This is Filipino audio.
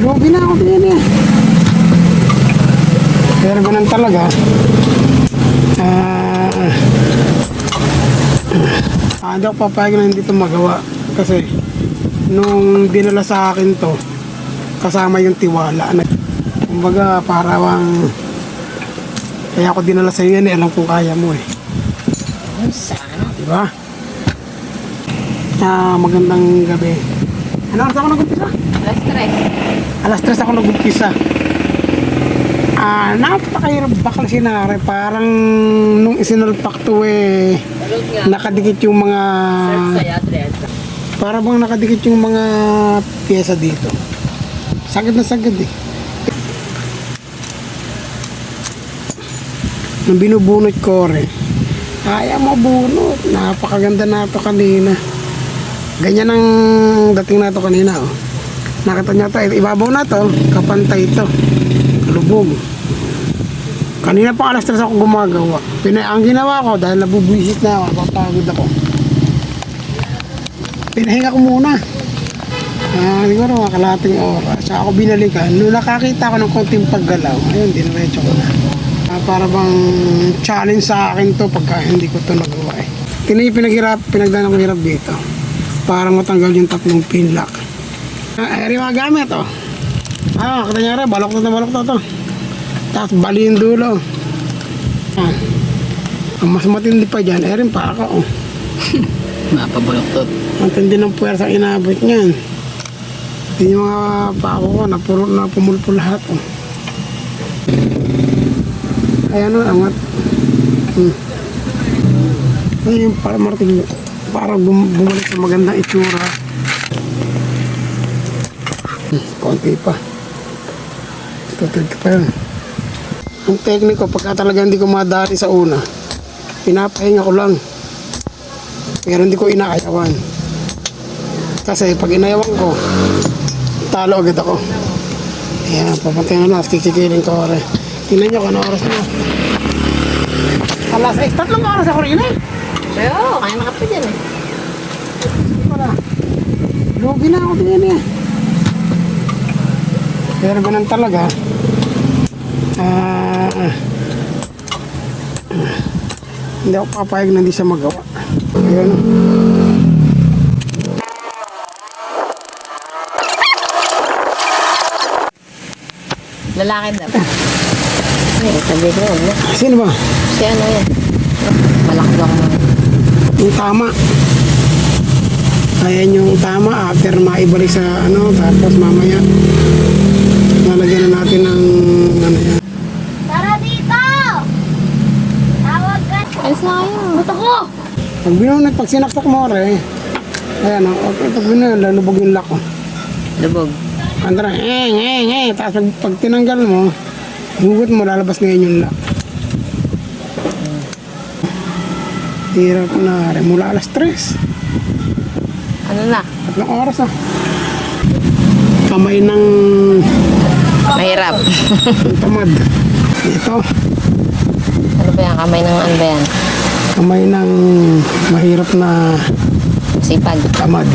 Lugi na ako din eh. Pero ganun talaga. Ah, ah, hindi ako papayag na hindi ito magawa. Kasi, nung dinala sa akin to, kasama yung tiwala. Na, kumbaga, parang, kaya ako dinala sa iyo yan eh, alam kong kaya mo eh. Sana. Di ba? Ah, magandang gabi. Ano oras ako nag-umpisa? Alas stress. Alas 3 ako nag-umpisa. Ah, napakahirap bakla sinari. Parang nung isinulpak to eh, nakadikit yung mga... Para bang nakadikit yung mga pyesa dito. Sagad na sagad eh. Nung binubunot ko rin, kaya mo bunot. Napakaganda na to kanina. Ganyan ang dating na to kanina oh. Nakita niyo to, eh, ibabaw na to, kapantay to. Kalubog. Kanina pa alas 3 ako gumagawa. Pinay ang ginawa ko dahil nabubwisit na ako, napapagod ako. Pinahinga ko muna. Ah, siguro mga kalating oras. Saka ako binalikan. Nung nakakita ko ng konting paggalaw, ayun, diniretso ko na. Ah, para bang challenge sa akin to pagka hindi ko to nagawa eh. Kini yung pinaghirap, pinagdaan ko hirap dito. Para matanggal yung tatlong pin. Ah, ay, mga gamit oh. Ah, kita niya rin, balok na balok na to. Tapos bali yung dulo. Ah. Ang mas matindi pa dyan, eh rin pa ako oh. Mapabuloktot. Ang tindi ng puwersa inabot niyan. Hindi yung mga pako ko, napuro, napumulpo lahat. Oh. Ayan o, angat. Hmm. Ayun, para martin, para bum bumalik sa magandang itsura. Konti pa. Tutulog pa yun. Ang tekniko, pagka talaga hindi ko madali sa una, pinapahinga ko lang. Pero hindi ko inaayawan. Kasi pag inayawan ko, talo agad ako. Ayan, papuntayin na lang, kikikiling ko rin. Tingnan nyo kung ano oras na. Alas 6, tatlong oras ako rin eh. Pero, kaya nakapit yan eh. Lugi na ako din eh. Pero ganun talaga. Ah, hindi ako papayag na hindi siya magawa. Ayun. Lalaki daw. Ay, sabi ko yun. no? Sino ba? Si ano yan? Malaki mo. Yung tama. Ayan yung tama after maibalik sa ano tapos mamaya lalagyan na natin ng ano yan. Tara dito! Tawag ka! Ayos na kayo. Ba't ako? Pag binunod, pag sinaksak mo re, ayan o, okay, pag binunod, lalubog yung lock o. Lubog. Andra, eh, eh, eh, tapos pag, pag tinanggal mo, hugot mo, lalabas ngayon yung lock. Hirap na rin, mula alas 3. Ano na? Tatlong oras ah. Kamay ng tamad. Ito, ano ba yan? Kamay ng ano ba yan? kamay ng mahirap na Sipag. tamad.